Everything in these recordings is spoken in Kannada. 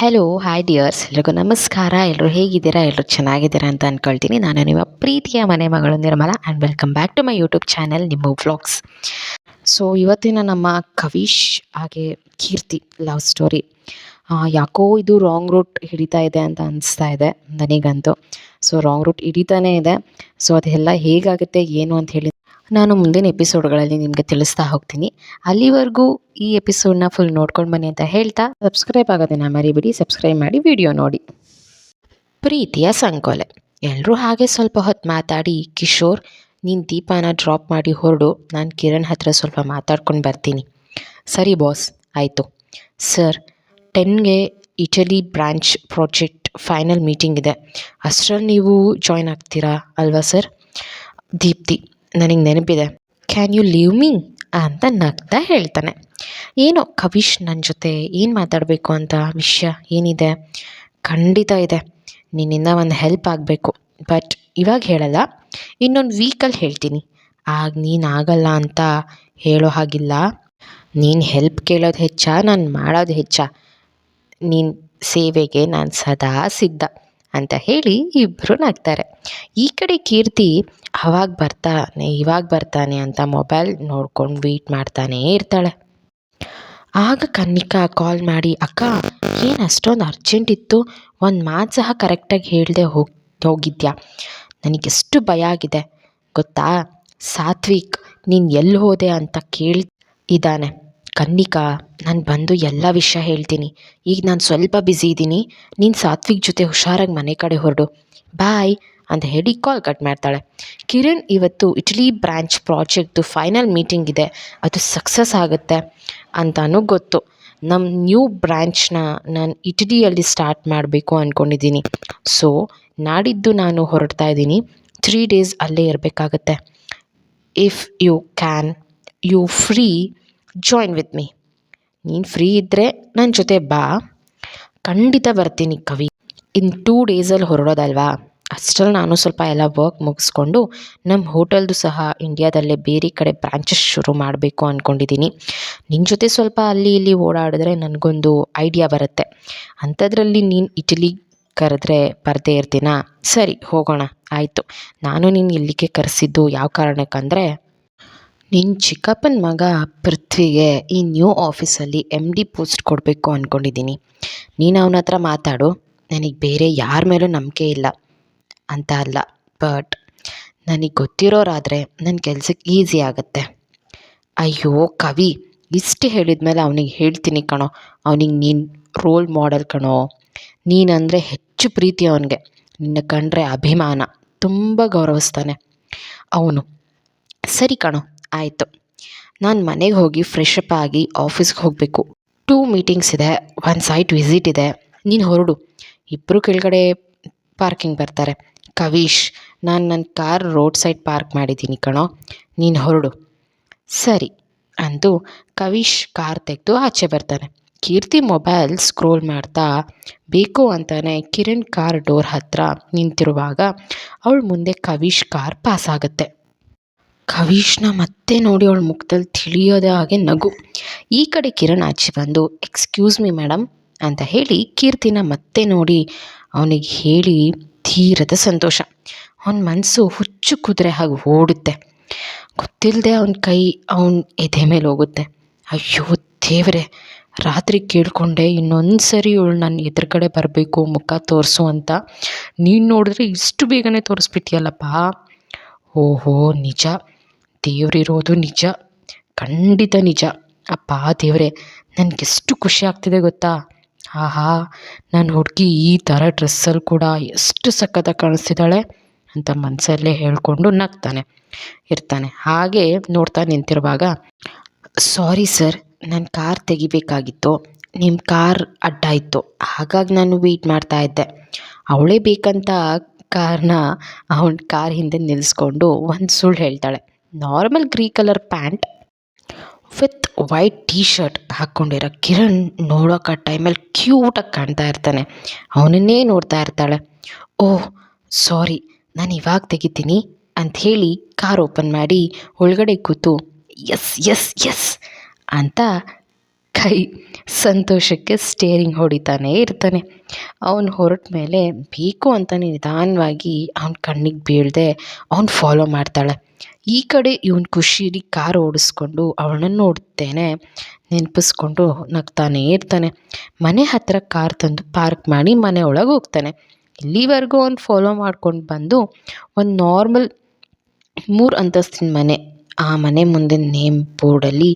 ಹಲೋ ಹಾಯ್ ಡಿಯರ್ಸ್ ಎಲ್ರಿಗೂ ನಮಸ್ಕಾರ. ಎಲ್ಲರೂ ಹೇಗಿದ್ದೀರಾ? ಎಲ್ಲರೂ ಚೆನ್ನಾಗಿದ್ದೀರಾ ಅಂತ ಅಂದ್ಕೊಳ್ತೀನಿ ನಾನು ನಿಮ್ಮ ಪ್ರೀತಿಯ ಮನೆ ಮಗಳು Nirmala and welcome back to my YouTube channel ನಿಮ್ಮ ವ್ಲಾಗ್ಸ್ ಸೊ ಇವತ್ತಿನ ನಮ್ಮ ಕವೀಶ್ ಹಾಗೆ ಕೀರ್ತಿ ಲವ್ ಸ್ಟೋರಿ ಯಾಕೋ ಇದು ರಾಂಗ್ ರೂಟ್ ಹಿಡಿತಾ ಇದೆ ಅಂತ ಅನಿಸ್ತಾ ಇದೆ ನನಗಂತೂ ಸೊ ರಾಂಗ್ ರೂಟ್ ಹಿಡಿತಾನೇ ಇದೆ. ಸೊ ಅದೆಲ್ಲ ಹೇಗಾಗುತ್ತೆ, ಏನು ಅಂತ ಹೇಳಿ ನಾನು ಮುಂದಿನ ಎಪಿಸೋಡ್ಗಳಲ್ಲಿ ನಿಮಗೆ ತಿಳಿಸ್ತಾ ಹೋಗ್ತೀನಿ. ಅಲ್ಲಿವರೆಗೂ ಈ ಎಪಿಸೋಡ್ನ ಫುಲ್ ನೋಡ್ಕೊಂಡು ಬನ್ನಿ ಅಂತ ಹೇಳ್ತಾ, ಸಬ್ಸ್ಕ್ರೈಬ್ ಆಗೋದನ್ನ ಮರಿಬಿಡಿ, ಸಬ್ಸ್ಕ್ರೈಬ್ ಮಾಡಿ ವಿಡಿಯೋ ನೋಡಿ. ಪ್ರೀತಿಯ ಸಂಕೋಲೆ. ಎಲ್ಲರೂ ಹಾಗೆ ಸ್ವಲ್ಪ ಹೊತ್ತು ಮಾತಾಡಿ, ಕಿಶೋರ್, ನೀನು ದೀಪಾನ ಡ್ರಾಪ್ ಮಾಡಿ ಹೊರಡು, ನಾನು ಕಿರಣ್ ಹತ್ರ ಸ್ವಲ್ಪ ಮಾತಾಡ್ಕೊಂಡು ಬರ್ತೀನಿ. ಸರಿ ಬಾಸ್ ಆಯಿತು. Sir ಟೆನ್ಗೆ Italy branch project final meeting ಇದೆ. ಅಷ್ಟರಲ್ಲಿ ನೀವು ಜಾಯ್ನ್ ಆಗ್ತೀರಾ ಅಲ್ವಾ ಸರ್ ದೀಪ್ತಿ ನನಗೆ ನೆನಪಿದೆ. ಕ್ಯಾನ್ ಯು ಲೀವ್ ಮೀ ಅಂತ ನಗ್ತಾ ಹೇಳ್ತಾನೆ. ಏನು ಕವಿಶ್ ನನ್ನ ಜೊತೆ ಏನು ಮಾತಾಡಬೇಕು ಅಂತ ವಿಷಯ ಏನಿದೆ? ಖಂಡಿತ ಇದೆ. ನಿನ್ನಿಂದ ಒಂದು ಹೆಲ್ಪ್ ಆಗಬೇಕು. ಬಟ್ ಇವಾಗ ಹೇಳಲ್ಲ, ಇನ್ನೊಂದು ವೀಕಲ್ಲಿ ಹೇಳ್ತೀನಿ. ಆಗ ನೀನು ಆಗಲ್ಲ ಅಂತ ಹೇಳೋ ಹಾಗಿಲ್ಲ. ನೀನು ಹೆಲ್ಪ್ ಕೇಳೋದು ಹೆಚ್ಚ, ನಾನು ಮಾಡೋದು ಹೆಚ್ಚ. ನೀನು ಸೇವೆಗೆ ನಾನು ಸದಾ ಸಿದ್ಧ. ಅಂತ ಹೇಳಿ ಇಬ್ಬರು ನಗ್ತಾರೆ. ಈ ಕಡೆ ಕೀರ್ತಿ ಅವಾಗ ಬರ್ತಾನೆ, ಇವಾಗ ಬರ್ತಾನೆ ಅಂತ ಮೊಬೈಲ್ ನೋಡ್ಕೊಂಡು ವೆಯ್ಟ್ ಮಾಡ್ತಾನೇ ಇರ್ತಾಳೆ. ಆಗ ಕನ್ನಿಕಾ ಕಾಲ್ ಮಾಡಿ, ಅಕ್ಕ, ಏನು ಅಷ್ಟೊಂದು ಅರ್ಜೆಂಟ್ ಇತ್ತು? ಒಂದು ಮಾತು ಸಹ ಕರೆಕ್ಟಾಗಿ ಹೇಳದೆ ಹೋಗಿ, ಹೋಗಿದ್ಯಾ? ನನಗೆಷ್ಟು ಭಯ ಆಗಿದೆ. ಗೊತ್ತಾ? ಸಾತ್ವಿಕ್, ನೀನು ಎಲ್ಲಿ ಹೋದೆ ಅಂತ ಕೇಳಿ ಇದ್ದಾನೆ. ಕನ್ನಿಕಾ, ನಾನು ಬಂದು ಎಲ್ಲ ವಿಷಯ ಹೇಳ್ತೀನಿ. ಈಗ ನಾನು ಸ್ವಲ್ಪ ಬ್ಯುಸಿ ಇದ್ದೀನಿ ನೀನು ಸಾತ್ವಿಕ್ ಜೊತೆ ಹುಷಾರಾಗಿ ಮನೆ ಕಡೆ ಹೊರಡು. ಬಾಯ್ ಅಂತ ಹೇಳಿ ಕಾಲ್ ಕಟ್ ಮಾಡ್ತಾಳೆ. ಕಿರಣ್ ಇವತ್ತು ಇಟಲಿ ಬ್ರಾಂಚ್ ಪ್ರಾಜೆಕ್ಟ್ದು ಫೈನಲ್ ಮೀಟಿಂಗ್ ಇದೆ. ಅದು ಸಕ್ಸಸ್ ಆಗುತ್ತೆ ಅಂತಾನೂ ಗೊತ್ತು. ನಮ್ಮ ನ್ಯೂ ಬ್ರ್ಯಾಂಚ್ನ ನಾನು ಇಟಲಿಯಲ್ಲಿ ಸ್ಟಾರ್ಟ್ ಮಾಡಬೇಕು ಅಂದ್ಕೊಂಡಿದ್ದೀನಿ ಸೊ ನಾಡಿದ್ದು ನಾನು ಹೊರಡ್ತಾ ಇದ್ದೀನಿ ತ್ರೀ ಡೇಸ್ ಅಲ್ಲೇ ಇರಬೇಕಾಗತ್ತೆ. If you can you free join with me ನೀನು ಫ್ರೀ ಇದ್ದರೆ ನನ್ನ ಜೊತೆ ಬಾ. ಖಂಡಿತ ಬರ್ತೀನಿ ಕವಿ. ಇನ್ನು ಟೂ ಡೇಸಲ್ಲಿ ಹೊರಡೋದಲ್ವಾ? ಅಷ್ಟರಲ್ಲಿ ನಾನು ಸ್ವಲ್ಪ ಎಲ್ಲ ವರ್ಕ್ ಮುಗಿಸ್ಕೊಂಡು ನಮ್ಮ ಹೋಟೆಲ್ದು ಸಹ ಇಂಡಿಯಾದಲ್ಲೇ ಬೇರೆ ಕಡೆ ಬ್ರಾಂಚಸ್ ಶುರು ಮಾಡಬೇಕು ಅಂದ್ಕೊಂಡಿದ್ದೀನಿ ನಿನ್ನ ಜೊತೆ ಸ್ವಲ್ಪ ಅಲ್ಲಿ ಇಲ್ಲಿ ಓಡಾಡಿದ್ರೆ ನನಗೊಂದು ಐಡಿಯಾ ಬರುತ್ತೆ. ಅಂಥದ್ರಲ್ಲಿ ನೀನು ಇಟಲಿ ಕರೆದ್ರೆ ಬರದೇ ಇರ್ತೀನಾ? ಸರಿ, ಹೋಗೋಣ. ಆಯಿತು. ನಾನು ನೀನು ಇಲ್ಲಿಗೆ ಕರೆಸಿದ್ದು ಯಾವ ಕಾರಣಕ್ಕಂದರೆ ನಿನ್ನ ಚಿಕ್ಕಪ್ಪನ ಮಗ ಪೃಥ್ವಿಗೆ ಈ ನ್ಯೂ ಆಫೀಸಲ್ಲಿ ಎಂ ಡಿ ಪೋಸ್ಟ್ ಕೊಡಬೇಕು ಅಂದ್ಕೊಂಡಿದ್ದೀನಿ ನೀನು ಅವನ ಹತ್ರ ಮಾತಾಡು. ನನಗೆ ಬೇರೆ ಯಾರ ಮೇಲೂ ನಂಬಿಕೆ ಇಲ್ಲ ಅಂತ ಅಲ್ಲ. ಬಟ್ ನನಗೆ ಗೊತ್ತಿರೋರಾದರೆ ನನ್ನ ಕೆಲಸಕ್ಕೆ ಈಸಿ ಆಗುತ್ತೆ. ಅಯ್ಯೋ, ಕವಿ, ಇಷ್ಟು ಹೇಳಿದ ಮೇಲೆ ಅವನಿಗೆ ಹೇಳ್ತೀನಿ ಕಣೋ. ಅವನಿಗೆ ನೀನು ರೋಲ್ ಮಾಡೆಲ್ ಕಣೋ. ನೀನಂದರೆ ಹೆಚ್ಚು ಪ್ರೀತಿ ಅವನಿಗೆ. ನಿನ್ನ ಕಂಡ್ರೆ ಅಭಿಮಾನ. ತುಂಬ ಗೌರವಿಸ್ತಾನೆ. ಅವನು. ಸರಿ ಕಣೋ. ಆಯಿತು. ನಾನು ಮನೆಗೆ ಹೋಗಿ ಫ್ರೆಶ್ ಅಪ್ ಆಗಿ ಆಫೀಸ್ಗೆ ಹೋಗಬೇಕು. ಟೂ ಮೀಟಿಂಗ್ಸ್ ಇದೆ ಒಂದು ಸೈಟ್ ವಿಸಿಟ್ ಇದೆ. ನೀನು ಹೊರಡು. ಇಬ್ಬರು ಕೆಳಗಡೆ ಪಾರ್ಕಿಂಗ್ ಬರ್ತಾರೆ. ಕವೀಶ್, ನಾನು ನನ್ನ ಕಾರ್ ರೋಡ್ ಸೈಡ್ ಪಾರ್ಕ್ ಮಾಡಿದ್ದೀನಿ ಕಣೋ. ನೀನು ಹೊರಡು. ಸರಿ, ಅಂದು ಕವೀಶ್ ಕಾರ್ ತೆಗೆದು ಆಚೆ ಬರ್ತಾನೆ. ಕೀರ್ತಿ ಮೊಬೈಲ್ ಸ್ಕ್ರೋಲ್ ಮಾಡ್ತಾ, ಬೇಕು ಅಂತಾನೆ ಕಿರಣ್ ಕಾರ್ ಡೋರ್ ಹತ್ರ ನಿಂತಿರುವಾಗ, ಅವಳು ಮುಂದೆ ಕವೀಶ್ ಕಾರ್ ಪಾಸ್ ಆಗುತ್ತೆ. ಕವೀಶ್ನ ಮತ್ತೆ ನೋಡಿ ಅವಳ ಮುಖದಲ್ಲಿ ತಿಳಿಯೋದೇ ಹಾಗೆ ನಗು. ಈ ಕಡೆ ಕಿರಣ್ ಆಚೆ ಬಂದು ಎಕ್ಸ್ಕ್ಯೂಸ್ ಮಿ ಮೇಡಮ್ ಅಂತ ಹೇಳಿ ಕೀರ್ತಿನ ಮತ್ತೆ ನೋಡಿ ಅವನಿಗೆ ಹೇಳಿ ತೀರದ ಸಂತೋಷ. ಅವನ ಮನಸ್ಸು ಹುಚ್ಚು ಕುದುರೆ ಹಾಗೆ ಓಡುತ್ತೆ. ಗೊತ್ತಿಲ್ಲದೆ ಅವನ ಕೈ ಅವನ ಎದೆ ಮೇಲೆ ಹೋಗುತ್ತೆ. ಅಯ್ಯೋ, ದೇವರೇ, ರಾತ್ರಿ ಕೇಳಿಕೊಂಡೆ ಇನ್ನೊಂದು ಸರಿ ಇವಳು ನನ್ನ ಎದುರುಗಡೆ ಬರಬೇಕು, ಮುಖ ತೋರಿಸು ಅಂತ. ನೀನು ನೋಡಿದ್ರೆ ಇಷ್ಟು ಬೇಗನೆ ತೋರಿಸ್ಬಿಟ್ಟಿಯಲ್ಲಪ್ಪ. ಓಹೋ, ನಿಜ. ದೇವರಿರೋದು ನಿಜ. ಖಂಡಿತ ನಿಜ. ಅಪ್ಪ ದೇವರೇ ನನಗೆಷ್ಟು ಖುಷಿ ಆಗ್ತಿದೆ ಗೊತ್ತಾ? ಆಹಾ ನನ್ನ ಹುಡುಗಿ ಈ ಥರ ಡ್ರೆಸ್ಸಲ್ಲಿ ಕೂಡ ಎಷ್ಟು ಸಖತ್ತಾಗಿ ಕಾಣಿಸ್ತಿದ್ದಾಳೆ ಅಂತ ಮನಸಲ್ಲೇ ಹೇಳ್ಕೊಂಡು ನಗ್ತಾನೆ, ಇರ್ತಾನೆ. ಹಾಗೆ ನೋಡ್ತಾ ನಿಂತಿರುವಾಗ, ಸಾರಿ ಸರ್ ನನ್ನ ಕಾರ್ ತೆಗಿಬೇಕಾಗಿತ್ತು. ನಿಮ್ಮ ಕಾರ್ ಅಡ್ಡ ಇತ್ತು ಹಾಗಾಗಿ ನಾನು ವೆಯ್ಟ್ ಮಾಡ್ತಾ ಇದ್ದೆ. ಅವಳೇ ಬೇಕಂತ ಕಾರ್ನ ಅವನ ಕಾರ್ ಹಿಂದೆ ನಿಲ್ಲಿಸ್ಕೊಂಡು ಒಂದು ಸುಳ್ಳು ಹೇಳ್ತಾಳೆ. Normal grey colour pant with white T shirt ಹಾಕ್ಕೊಂಡಿರೋ Kiran ನೋಡೋಕೆ ಆ ಟೈಮಲ್ಲಿ ಕ್ಯೂಟಾಗಿ ಕಾಣ್ತಾ ಇರ್ತಾನೆ. ಅವನನ್ನೇ ನೋಡ್ತಾ ಇರ್ತಾಳೆ. ಓಹ್, ಸಾರಿ, ನಾನು ಇವಾಗ ತೆಗಿತೀನಿ ಹೇಳಿ ಕಾರ್ ಓಪನ್ ಮಾಡಿ ಒಳಗಡೆ ಕೂತು, ಎಸ್ ಎಸ್ ಎಸ್ ಅಂತ ಕೈ ಸಂತೋಷಕ್ಕೆ ಸ್ಟೇರಿಂಗ್ ಹೊಡಿತಾನೇ ಇರ್ತಾನೆ. ಅವನು ಹೊರಟ ಮೇಲೆ ಬೇಕು ಅಂತಲೇ ನಿಧಾನವಾಗಿ ಅವನ ಕಣ್ಣಿಗೆ ಬೀಳದೆ ಅವ್ನು ಫಾಲೋ ಮಾಡ್ತಾಳೆ. ಈ ಕಡೆ ಇವನು ಖುಷಿಲಿ ಕಾರ್ ಓಡಿಸ್ಕೊಂಡು ಅವನನ್ನು ನೋಡ್ತೇನೆ, ನೆನಪಿಸ್ಕೊಂಡು ನಗ್ತಾನೇ ಇರ್ತಾನೆ. ಮನೆ ಹತ್ತಿರ ಕಾರ್ ತಂದು ಪಾರ್ಕ್ ಮಾಡಿ ಮನೆ ಒಳಗೆ ಹೋಗ್ತಾನೆ. ಇಲ್ಲಿವರೆಗೂ ಅವ್ನು ಫಾಲೋ ಮಾಡ್ಕೊಂಡು ಬಂದು ಒಂದು ನಾರ್ಮಲ್ ಮೂರು ಅಂತಸ್ತಿನ ಮನೆ, ಆ ಮನೆ ಮುಂದೆ ನೇಮ್ ಬೋರ್ಡಲ್ಲಿ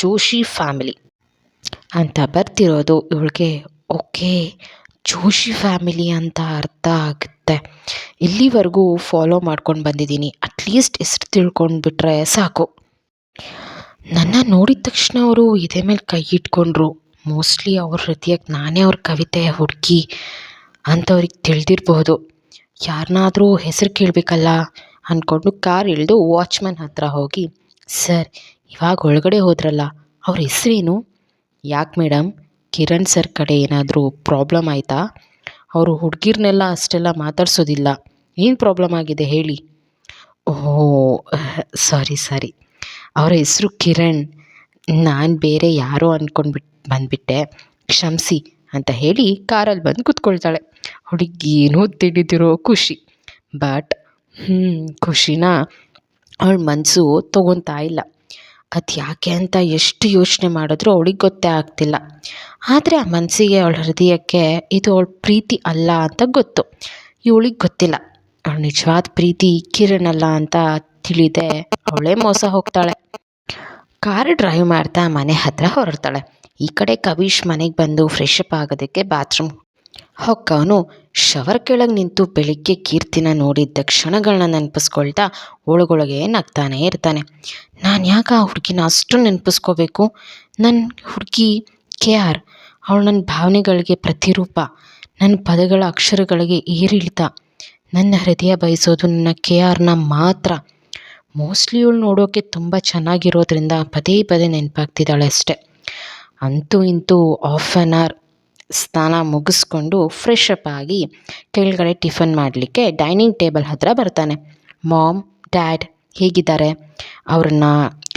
ಜೋಶಿ ಫ್ಯಾಮಿಲಿ ಅಂತ ಬರ್ತಿರೋದು ಇವಳಿಗೆ ಓಕೆ, ಜೋಶಿ ಫ್ಯಾಮಿಲಿ ಅಂತ ಅರ್ಥ ಆಗುತ್ತೆ. ಇಲ್ಲಿವರೆಗೂ ಫಾಲೋ ಮಾಡ್ಕೊಂಡು ಬಂದಿದ್ದೀನಿ. ಅಟ್ಲೀಸ್ಟ್ ಹೆಸ್ರು ತಿಳ್ಕೊಂಡ್ಬಿಟ್ರೆ ಸಾಕು. ನನ್ನ ನೋಡಿದ ತಕ್ಷಣ ಅವರು ಎದೆ ಮೇಲೆ ಕೈ ಇಟ್ಕೊಂಡ್ರು. ಮೋಸ್ಟ್ಲಿ ಅವ್ರ ಹೃದಯಕ್ಕೆ ನಾನೇ ಅವ್ರ ಕವಿತೆಯ ಹುಡುಕಿ ಅಂತ ಅವ್ರಿಗೆ ತಿಳಿದಿರ್ಬೋದು. ಯಾರನ್ನಾದರೂ ಹೆಸರು ಕೇಳಬೇಕಲ್ಲ ಅಂದ್ಕೊಂಡು ಕಾರ್ ಇಳಿದು ವಾಚ್ಮನ್ ಹತ್ರ ಹೋಗಿ, ಸರ್, ಇವಾಗ ಒಳಗಡೆ ಹೋದ್ರಲ್ಲ, ಅವ್ರ ಹೆಸ್ರೇನು? ಯಾಕೆ ಮೇಡಮ್ ಕಿರಣ್ ಸರ್ ಕಡೆ ಏನಾದರೂ ಪ್ರಾಬ್ಲಮ್ ಆಯಿತಾ? ಅವರು ಹುಡುಗಿರ್ನೆಲ್ಲ ಅಷ್ಟೆಲ್ಲ ಮಾತಾಡ್ಸೋದಿಲ್ಲ. ಏನು ಪ್ರಾಬ್ಲಮ್ ಆಗಿದೆ ಹೇಳಿ? ಓಹೋ, ಸಾರಿ ಸಾರಿ. ಅವರ ಹೆಸರು ಕಿರಣ್. ನಾನು ಬೇರೆ ಯಾರೋ ಅಂದ್ಕೊಂಡ್ಬಿಟ್ಟು ಬಂದುಬಿಟ್ಟೆ. ಕ್ಷಮಿಸಿ ಅಂತ ಹೇಳಿ ಕಾರಲ್ಲಿ ಬಂದು ಕೂತ್ಕೊಳ್ತಾಳೆ. ಹುಡುಗೇನೂ ತಿಳಿದಿರೋ ಖುಷಿ. ಬಟ್ ಹ್ಞೂ ಖುಷಿನ? ಅವಳ ಮನಸ್ಸು ತೊಗೊತಾ ಇಲ್ಲ. ಅದು ಯಾಕೆ ಅಂತ ಎಷ್ಟು ಯೋಚನೆ ಮಾಡಿದ್ರೂ ಅವಳಿಗೆ ಗೊತ್ತೇ ಆಗ್ತಿಲ್ಲ. ಆದರೆ ಆ ಮನಸ್ಸಿಗೆ ಅವಳ ಹೃದಯಕ್ಕೆ ಇದು ಅವಳ ಪ್ರೀತಿ ಅಲ್ಲ ಅಂತ ಗೊತ್ತು. ಇವಳಿಗೆ ಗೊತ್ತಿಲ್ಲ. ಅವಳ ನಿಜವಾದ ಪ್ರೀತಿ ಕಿರಣಲ್ಲ ಅಂತ ತಿಳಿದೆ. ಅವಳೇ ಮೋಸ ಹೋಗ್ತಾಳೆ. ಕಾರ್ ಡ್ರೈವ್ ಮಾಡ್ತಾ ಮನೆ ಹತ್ರ ಹೊರಡ್ತಾಳೆ. ಈ ಕಡೆ ಕವೀಶ್ ಮನೆಗೆ ಬಂದು ಫ್ರೆಶ್ ಅಪ್ ಆಗೋದಕ್ಕೆ ಬಾತ್ರೂಮ್ ಹೊಕ್ಕವನು ಶವರ್ ಕೆಳಗೆ ನಿಂತು ಬೆಳಿಗ್ಗೆ ಕೀರ್ತಿನ ನೋಡಿದ್ದ ಕ್ಷಣಗಳನ್ನ ನೆನಪಿಸ್ಕೊಳ್ತಾ ಒಳಗೊಳಗೆ ನಗ್ತಾನೆ ಇರ್ತಾನೆ. ನಾನು ಯಾಕೆ ಆ ಹುಡುಗಿನ ಅಷ್ಟು ನೆನಪಿಸ್ಕೋಬೇಕು? ನನ್ನ ಹುಡುಗಿ ಕೆ ಆರ್ ಅವಳು ನನ್ನ ಭಾವನೆಗಳಿಗೆ ಪ್ರತಿರೂಪ. ನನ್ನ ಪದಗಳ ಅಕ್ಷರಗಳಿಗೆ ಏರಿಳಿತ. ನನ್ನ ಹೃದಯ ಬಯಸೋದು ನನ್ನ ಕೆ ಆರ್ನ ಮಾತ್ರ. ಮೋಸ್ಟ್ಲಿ ಇವಳು ನೋಡೋಕ್ಕೆ ತುಂಬ ಚೆನ್ನಾಗಿರೋದ್ರಿಂದ ಪದೇ ಪದೇ ನೆನಪಾಗ್ತಿದ್ದಾಳೆ ಅಷ್ಟೆ. ಅಂತೂ ಇಂತೂ ಆಫ್ ಆನ್ ಅವರ್ ಸ್ನಾನ ಮುಗಿಸ್ಕೊಂಡು ಫ್ರೆಶ್ ಅಪ್ ಆಗಿ ಕೆಳಗಡೆ ಟಿಫನ್ ಮಾಡಲಿಕ್ಕೆ ಡೈನಿಂಗ್ ಟೇಬಲ್ ಹತ್ತಿರ ಬರ್ತಾನೆ. ಮಾಮ್ ಡ್ಯಾಡ್ ಹೇಗಿದ್ದಾರೆ? ಅವ್ರನ್ನ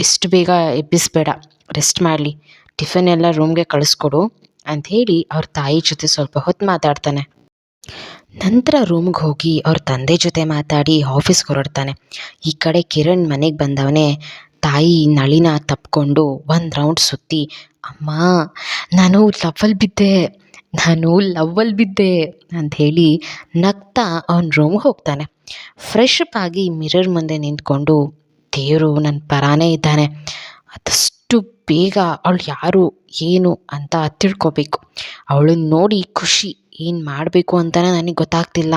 ಇಷ್ಟು ಬೇಗ ಎಬ್ಬಿಸಬೇಡ ರೆಸ್ಟ್ ಮಾಡಲಿ, ಟಿಫನ್ ಎಲ್ಲ ರೂಮ್ಗೆ ಕಳಿಸ್ಕೊಡು ಅಂಥೇಳಿ ಅವ್ರ ತಾಯಿ ಜೊತೆ ಸ್ವಲ್ಪ ಹೊತ್ತು ಮಾತಾಡ್ತಾನೆ. ನಂತರ ರೂಮ್ಗೆ ಹೋಗಿ ಅವ್ರ ತಂದೆ ಜೊತೆ ಮಾತಾಡಿ ಆಫೀಸ್ಗೆ ಹೊರಡ್ತಾನೆ. ಈ ಕಡೆ ಕಿರಣ್ ಮನೆಗೆ ಬಂದವನೇ ತಾಯಿ ನಳಿನ ತಪ್ಕೊಂಡು ಒಂದು ರೌಂಡ್ ಸುತ್ತಿ, ಅಮ್ಮ, ನಾನು ಲವ್ವಲ್ಲಿ ಬಿದ್ದೆ, ನಾನು ಲವ್ವಲ್ಲಿ ಬಿದ್ದೆ ಅಂಥೇಳಿ ನಗ್ತಾ ಅವನ ರೂಮ್ಗೆ ಹೋಗ್ತಾನೆ. ಫ್ರೆಶ್ ಅಪ್ ಆಗಿ ಮಿರರ್ ಮುಂದೆ ನಿಂತ್ಕೊಂಡು ದೇವರು ನನ್ನ ಪರಾನೇ ಇದ್ದಾನೆ. ಅದಷ್ಟು ಬೇಗ ಅವಳು ಯಾರು, ಏನು ಅಂತ ತಿಳ್ಕೊಬೇಕು. ಅವಳನ್ನ ನೋಡಿ ಖುಷಿ. ಏನು ಮಾಡಬೇಕು ಅಂತಲೇ ನನಗೆ ಗೊತ್ತಾಗ್ತಿಲ್ಲ.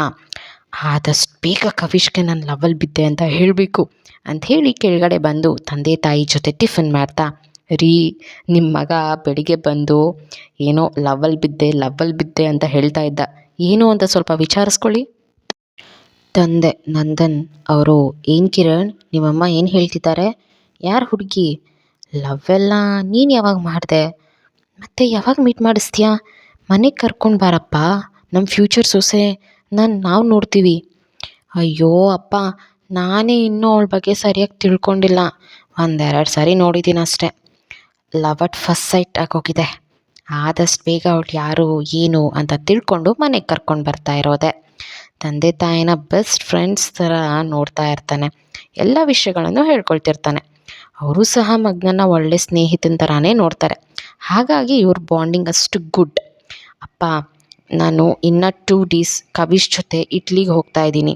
ಆದಷ್ಟು ಬೇಗ ಕವಿಶ್ಗೆ ನಾನು ಲವ್ವಲ್ಲಿ ಬಿದ್ದೆ ಅಂತ ಹೇಳಬೇಕು ಅಂಥೇಳಿ ಕೆಳಗಡೆ ಬಂದು ತಂದೆ ತಾಯಿ ಜೊತೆ ಟಿಫನ್ ಮಾಡ್ತಾ, ರೀ ನಿಮ್ಮ ಮಗ ಬೆಳಿಗ್ಗೆ ಬಂದು ಏನೋ ಲವ್ವಲ್ಲಿ ಬಿದ್ದೆ ಲವ್ವಲ್ಲಿ ಬಿದ್ದೆ ಅಂತ ಹೇಳ್ತಾ ಇದ್ದ. ಏನು ಅಂತ ಸ್ವಲ್ಪ ವಿಚಾರಿಸ್ಕೊಳ್ಳಿ. ತಂದೆ ನಂದನ್, ಅವರು ಏನು ಕಿರಣ್, ನಿಮ್ಮಮ್ಮ ಏನು ಹೇಳ್ತಿದ್ದಾರೆ? ಯಾರು ಹುಡುಗಿ? ಲವ್ ಎಲ್ಲ ನೀನು ಯಾವಾಗ ಮಾಡಿದೆ? ಮತ್ತೆ ಯಾವಾಗ ಮೀಟ್ ಮಾಡಿಸ್ತೀಯಾ? ಮನೆಗೆ ಕರ್ಕೊಂಡು ಬಾರಪ್ಪ. ನಮ್ಮ ಫ್ಯೂಚರ್ ಸೊಸೆ. ನಾನು ನಾವು ನೋಡ್ತೀವಿ. ಅಯ್ಯೋ ಅಪ್ಪ, ನಾನೇ ಇನ್ನೂ ಅವಳ ಬಗ್ಗೆ ಸರಿಯಾಗಿ ತಿಳ್ಕೊಂಡಿಲ್ಲ. ಒಂದೆರಡು ಸಾರಿ ನೋಡಿದ್ದೀನಿ ಅಷ್ಟೇ. ಲವ್ ಅಟ್ ಫಸ್ಟ್ ಸೈಟ್ ಆಗೋಗಿದೆ. ಆದಷ್ಟು ಬೇಗ ಅವಳು ಯಾರು, ಏನು ಅಂತ ತಿಳ್ಕೊಂಡು ಮನೆಗೆ ಕರ್ಕೊಂಡು ಬರ್ತಾ ಇರೋದೆ. ತಂದೆ ತಾಯಿನ ಬೆಸ್ಟ್ ಫ್ರೆಂಡ್ಸ್ ಥರ ನೋಡ್ತಾ ಇರ್ತಾನೆ. ಎಲ್ಲ ವಿಷಯಗಳನ್ನು ಹೇಳ್ಕೊಳ್ತಿರ್ತಾನೆ. ಅವರು ಸಹ ಮಗನನ್ನ ಒಳ್ಳೆ ಸ್ನೇಹಿತನ ಥರಾನೇ ನೋಡ್ತಾರೆ. ಹಾಗಾಗಿ ಇವ್ರ ಬಾಂಡಿಂಗ್ ಅಷ್ಟು ಗುಡ್. ಅಪ್ಪ, ನಾನು ಇನ್ನು ಟೂ ಡೇಸ್ ಕವಿಶ್ ಜೊತೆ ಇಟ್ಲಿಗೆ ಹೋಗ್ತಾ ಇದ್ದೀನಿ.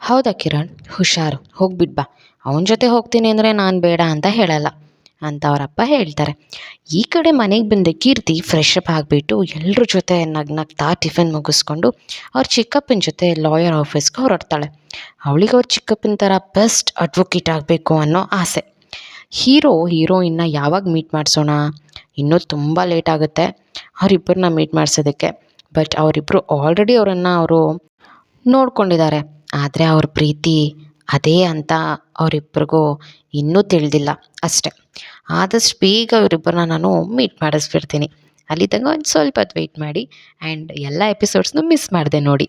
ಹೌದಾ ಕಿರಣ್? ಹುಷಾರು ಹೋಗ್ಬಿಟ್ಟು ಬಾ. ಅವನ ಜೊತೆ ಹೋಗ್ತೀನಿ ಅಂದರೆ ನಾನು ಬೇಡ ಅಂತ ಹೇಳಲ್ಲ ಅಂತ ಅವರಪ್ಪ ಹೇಳ್ತಾರೆ. ಈ ಕಡೆ ಮನೆಗೆ ಬಂದ ಕೀರ್ತಿ ಫ್ರೆಶ್ ಅಪ್ ಆಗಿಬಿಟ್ಟು ಎಲ್ಲರ ಜೊತೆ ನಗ್ ನಗ್ತಾ ಟಿಫಿನ್ ಮುಗಿಸ್ಕೊಂಡು ಅವ್ರ ಚಿಕ್ಕಪ್ಪನ ಜೊತೆ ಲಾಯರ್ ಆಫೀಸ್ಗೆ ಹೊರಡ್ತಾಳೆ. ಅವಳಿಗೆ ಅವ್ರ ಚಿಕ್ಕಪ್ಪನ ಥರ ಬೆಸ್ಟ್ ಅಡ್ವೊಕೇಟ್ ಆಗಬೇಕು ಅನ್ನೋ ಆಸೆ. ಹೀರೋ, ಹೀರೋಯಿನ್ನ ಯಾವಾಗ ಮೀಟ್ ಮಾಡಿಸೋಣ? ಇನ್ನೂ ತುಂಬ ಲೇಟ್ ಆಗುತ್ತೆ. ಅವರಿಬ್ಬರನ್ನ ಮೀಟ್ ಮಾಡಿಸೋದಕ್ಕೆ. ಬಟ್ ಅವರಿಬ್ಬರು ಆಲ್ರೆಡಿ ಅವರನ್ನು ಅವರು ನೋಡ್ಕೊಂಡಿದ್ದಾರೆ. ಆದರೆ ಅವ್ರ ಪ್ರೀತಿ ಅದೇ ಅಂತ ಅವರಿಬ್ಬರಿಗೂ ಇನ್ನೂ ತಿಳಿದಿಲ್ಲ ಅಷ್ಟೆ. ಆದಷ್ಟು ಬೇಗ ಅವರಿಬ್ಬರನ್ನ ನಾನು ಮೀಟ್ ಮಾಡಿಸ್ಬಿಡ್ತೀನಿ. ಅಲ್ಲಿ ತನಕ ಒಂದು ಸ್ವಲ್ಪ ಹೊತ್ತು ವೆಯ್ಟ್ ಮಾಡಿ ಆ್ಯಂಡ್ ಎಲ್ಲ ಎಪಿಸೋಡ್ಸ್ನು ಮಿಸ್ ಮಾಡಿದೆ ನೋಡಿ.